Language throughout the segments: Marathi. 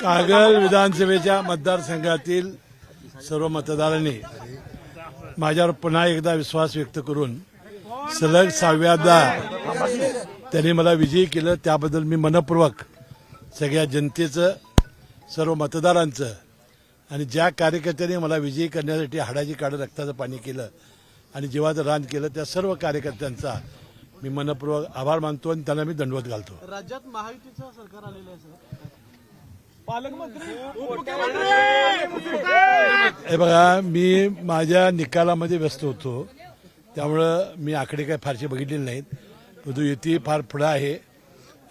कागल विधानसभेच्या मतदारसंघातील सर्व मतदारांनी माझ्यावर पुन्हा एकदा विश्वास व्यक्त करून सलग सहाव्यादा त्यांनी मला विजयी केलं. त्याबद्दल मी मनपूर्वक सगळ्या जनतेचं सर्व मतदारांचं आणि ज्या कार्यकर्त्यांनी मला विजयी करण्यासाठी हाडाची काढं रक्ताचं पाणी केलं आणि जीवाचं रान केलं त्या सर्व कार्यकर्त्यांचा मी मनपूर्वक आभार मानतो आणि त्यांना मी दंडवत घालतो. राज्यात महायुतीचं सरकार आलेलं आहे सर. हे बघा मी माझ्या निकालामध्ये व्यस्त होतो. त्यामुळं मी आकडे काय फारसे बघितलेले नाहीत. परंतु युती फार पुढं आहे.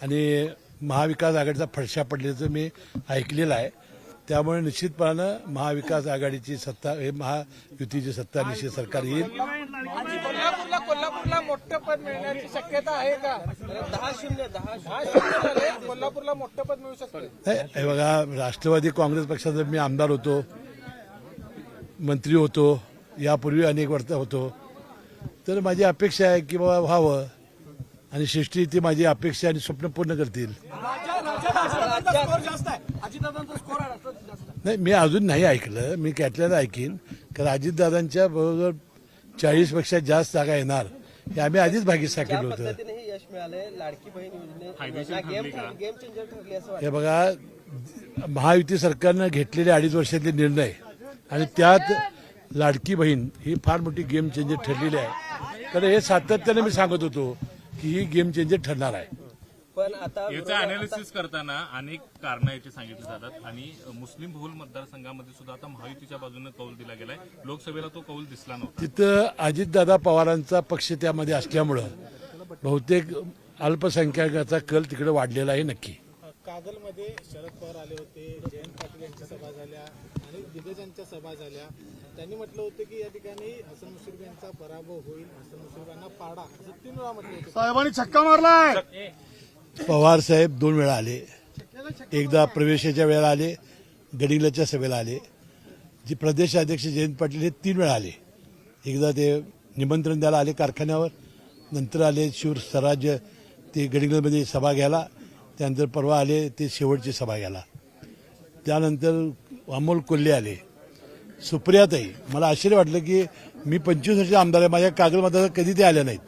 आणि महाविकास आघाडीचा फडशा पडल्याचं मी ऐकलेलं आहे. त्यामुळे निश्चितपणानं महाविकास आघाडीची सत्ता हे महायुतीची सत्ता निश्चित सरकार येईल. कोल्हापूरला कोल्हापूरला मोठं पद मिळण्याची शक्यता आहे का? दहा शून्य दहा दहा शून्य झाले कोल्हापूरला मोठं पद मिळू शकतं. नाही, हे बघा राष्ट्रवादी काँग्रेस पक्षाचा मी आमदार होतो मंत्री होतो यापूर्वी अनेक वर्ष होतो तर माझी अपेक्षा आहे की बाबा व्हावं आणि सृष्टी ती माझी अपेक्षा आणि स्वप्न पूर्ण करतील. जास्त आहे. अजितदादांचा स्कोर आहे जास्त आहे. नाही मी अजून नाही ऐकलं. मी त्यातल्यानं ऐकीन. कारण अजितदादांच्या बरोबर चाळीसपेक्षा जास्त जागा येणार. हे आम्ही आधीच भागी सांगितलं होतं. पद्धतीने हे यश मिळालंय लाडकी बहीण योजने गेम गेम चेंजर ठरली असं वाटतं. हे बघा महायुती सरकारनं घेतलेले अडीच वर्षातले निर्णय आणि त्यात लाडकी बहीण ही फार मोठी गेम चेंजर ठरलेली आहे. कारण हे सातत्यानं मी सांगत होतो की ही गेम चेंजर ठरणार आहे. पण आता याचं अनालिसिस करताना अनेक कारण याची सांगितली जातात आणि मुस्लिम बहुल मतदारसंघामध्ये सुद्धा आता महायुतीच्या बाजूने कौल दिला गेलाय. लोकसभेला तो कौल दिसला नव्हता. तिथं अजितदादा पवारांचा पक्ष त्यामध्ये असल्यामुळं बहुतेक अल्पसंख्याकाचा कल तिकडे वाढलेला आहे नक्की कागलमध्ये शरद पवार आले होते जयंत पाटील यांच्या सभा झाल्या आणि दिग्गजांच्या सभा झाल्या. त्यांनी म्हटलं होतं की या ठिकाणी हसन मुश्रीफ यांचा पराभव होईल हसन मुश्रीफ यांना पाडा असं तीन वेळा म्हटलं होतं. साहेबांनी छक्का मारलाय! पवार साहेब दोन वेळा आले. एकदा प्रवेशाच्या वेळेला आले गडिंगलाच्या सभेला आले. जे प्रदेशाध्यक्ष जयंत पाटील हे तीन वेळा आले. एकदा ते निमंत्रण द्यायला आले कारखान्यावर नंतर आले शिवर स्वराज्य ते गडिंगलमध्ये सभा घ्यायला त्यानंतर परवा आले ते शेवटची सभा घ्यायला. त्यानंतर अमोल कोल्हे आले. सुप्रियाताई मला आश्चर्य वाटलं की मी पंचवीस वर्ष आमदार आहे माझ्या कागल मतदार कधी ते आल्या नाहीत.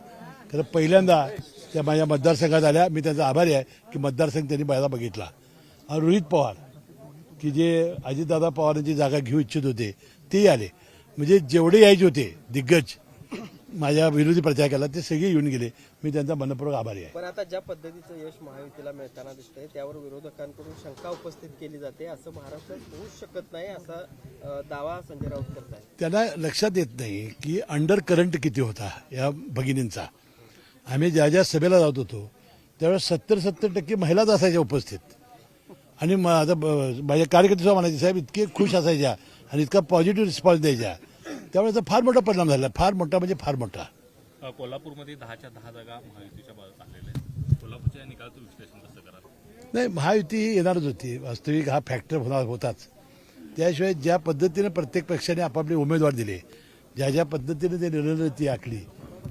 कारण पहिल्यांदा त्या माझ्या मतदारसंघात आल्या. मी त्यांचा आभारी आहे की मतदारसंघ त्यांनी पहिला बघितला. आणि रोहित पवार की जे अजितदादा पवारांची जागा घेऊ इच्छित होते तेही आले. म्हणजे जेवढे यायचे होते दिग्गज माझ्या विरोधी प्रचारकाला ते सगळे येऊन गेले. मी त्यांचा मनपूर्वक आभारी आहे. पण आता ज्या पद्धतीचं यश महायुतीला मिळताना दिसतंय त्यावर विरोधकांकडून शंका उपस्थित केली जाते असं महाराष्ट्रात होऊ शकत नाही असा दावा संजय राऊत करत त्यांना लक्षात येत नाही की अंडर करंट किती होता या भगिनींचा. आम्ही ज्या ज्या सभेला जात होतो त्यावेळेस सत्तर सत्तर टक्के महिलाच असायच्या उपस्थित. आणि म- आता ब- माझ्या कार्यकर्ते सुद्धा म्हणायचे साहेब इतके खुश असायच्या आणि इतका पॉझिटिव्ह रिस्पॉन्स द्यायच्या. त्यामुळे फार मोठा परिणाम झाला. फार मोठा म्हणजे फार मोठा. कोल्हापूरमध्ये दहाच्या दहा जागा महायुतीच्या बाजूत आलेल्या आहेत. कोल्हापूरच्या निकालाचं विश्लेषण कसं कराल? नाही महायुती ही येणारच होती. वास्तविक हा फॅक्टर होणार होताच. त्याशिवाय ज्या पद्धतीने प्रत्येक पक्षाने आपापले उमेदवार दिले ज्या ज्या पद्धतीने ते रणनीती आखली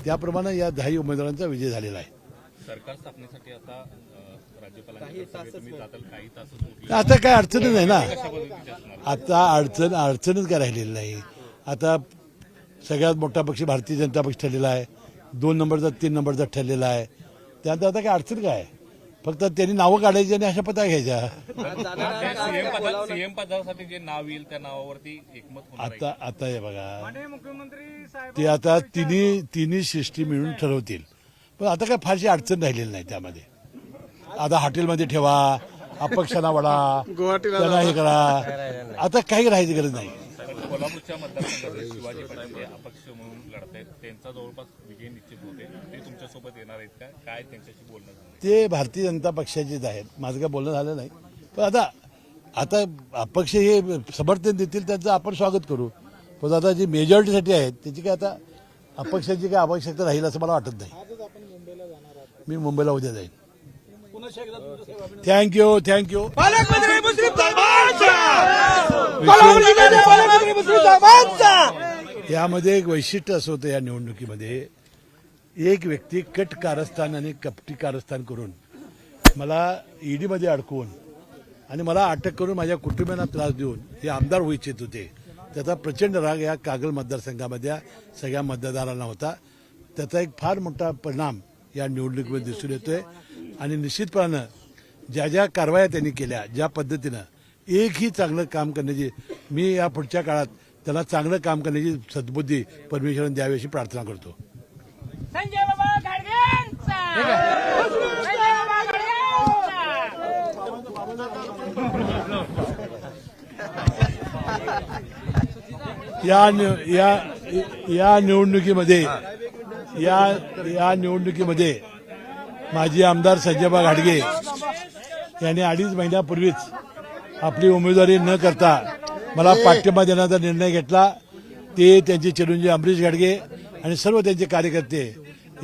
त्याप्रमाणे या दहाही उमेदवारांचा विजय झालेला आहे. सरकार स्थापनेसाठी आता आता काय अडचणच नाही ना? आता अडचण अडचणच काय राहिलेली नाही. आता सगळ्यात मोठा पक्ष भारतीय जनता पक्ष ठरलेला आहे. दोन नंबरचा तीन नंबरचा ठरलेला आहे. त्यानंतर आता काय अडचण काय फक्त त्यांनी नावं काढायची आणि अशा पत्ता घ्यायच्या. सीएम पदा सीएम पदासाठी जे नाव येईल त्या नावावरती एकमत होणार आहे. आता आता हे बघा. ते आता तिन्ही तिन्ही सृष्टी मिळून ठरवतील. पण आता काय फारशी अडचण राहिलेली नाही त्यामध्ये. आता हॉटेलमध्ये ठेवा अपक्षांना वडा त्यांना हे करा. आता काही राहायची गरज नाही. कोल्हापूरच्या मतदारसंघात शिवाजी पाटील हे अपक्ष म्हणून लढत आहेत त्यांचा जवळपास विजय निश्चित होते ते तुमच्यासोबत येणार आहेत का? काय त्यांच्याशी बोलणं झालं ते भारतीय जनता पक्षाचेच आहेत. माझं काय बोलणं झालं नाही. पण आता आता अपक्ष हे समर्थन देतील त्यांचं आपण स्वागत करू. पण आता जी मेजॉरिटीसाठी आहेत त्याची काय आता अपक्षाची काय आवश्यकता राहील असं मला वाटत नाही. मी मुंबईला उद्या जाईन. पुन्हा एकदा तुमचं सेवा. थँक्यू थँक्यू यामध्ये एक वैशिष्ट्य असं होतं या निवडणुकीमध्ये. एक व्यक्ती कट कारस्थान आणि कपटी कारस्थान करून मला ईडीमध्ये अडकवून आणि मला अटक करून माझ्या कुटुंबियांना त्रास देऊन हे आमदार होऊ इच्छित होते. त्याचा प्रचंड राग या कागल मतदारसंघामधल्या सगळ्या मतदारांना होता. त्याचा एक फार मोठा परिणाम या निवडणुकीमध्ये दिसून येतोय. आणि निश्चितपणानं ज्या ज्या कारवाया त्यांनी केल्या ज्या पद्धतीनं एकही चांगलं काम करण्याची मी या पुढच्या काळात त्यांना चांगलं काम करण्याची सद्बुद्धी परमेश्वराने द्यावी अशी प्रार्थना करतो. संजय बाबा या या या निवडणुकीमध्ये या या निवडणुकीमध्ये माजी आमदार संजयबा घाडगे यांनी अडीच महिन्यापूर्वीच आपली उमेदवारी न करता मला पाठिंबा देण्याचा निर्णय घेतला. ते त्यांचे चिरंजीव अमरीश घाडगे आणि सर्व त्यांचे कार्यकर्ते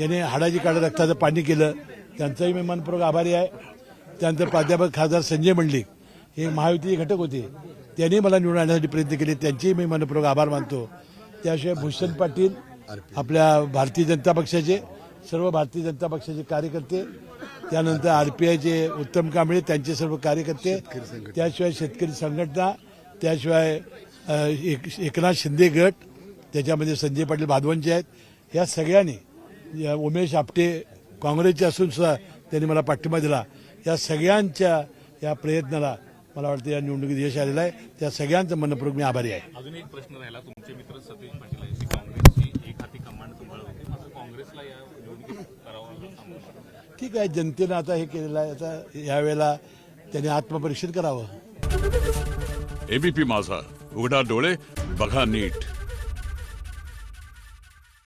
यांनी हाडाची काढ रक्ताचं पाणी केलं. त्यांचाही मी मनपूर्वक आभारी आहे. त्यानंतर प्राध्यापक खासदार संजय मंडलिक हे महायुतीचे घटक होते. त्यांनी मला निवडून आणण्यासाठी प्रयत्न केले. त्यांचेही मी मनपूर्वक आभार मानतो. त्याशिवाय भूषण पाटील आपल्या भारतीय जनता पक्षाचे सर्व भारतीय जनता पक्षाचे कार्यकर्ते त्यानंतर आरपीआयचे उत्तम कांबळे त्यांचे सर्व कार्यकर्ते त्याशिवाय शेतकरी संघटना त्याशिवाय एक- एकनाथ शिंदे गट त्याच्यामध्ये संजय पाटील भादवंचे आहेत. या सगळ्यांनी या उमेश आपटे काँग्रेसचे असून सुद्धा त्यांनी मला पाठिंबा दिला. या सगळ्यांच्या या प्रयत्नाला मला वाटतं या निवडणुकीत यश आलेलं आहे. त्या सगळ्यांचं मनपूर्वक मी आभारी आहे. अजून एक प्रश्न राहिला. तुमचे मित्र सतीश पाटील काँग्रेसची एक हाती कमांड तुम्हाला होती. मात्र काँग्रेसला या निवडणुकीत करावं लागलं सामोरं. ठीक आहे जनतेनं आता हे केलेलं आहे. आता यावेळेला त्यांनी आत्मपरीक्षण करावं. एबीपी माझा. उघडा डोळे बघा नीट.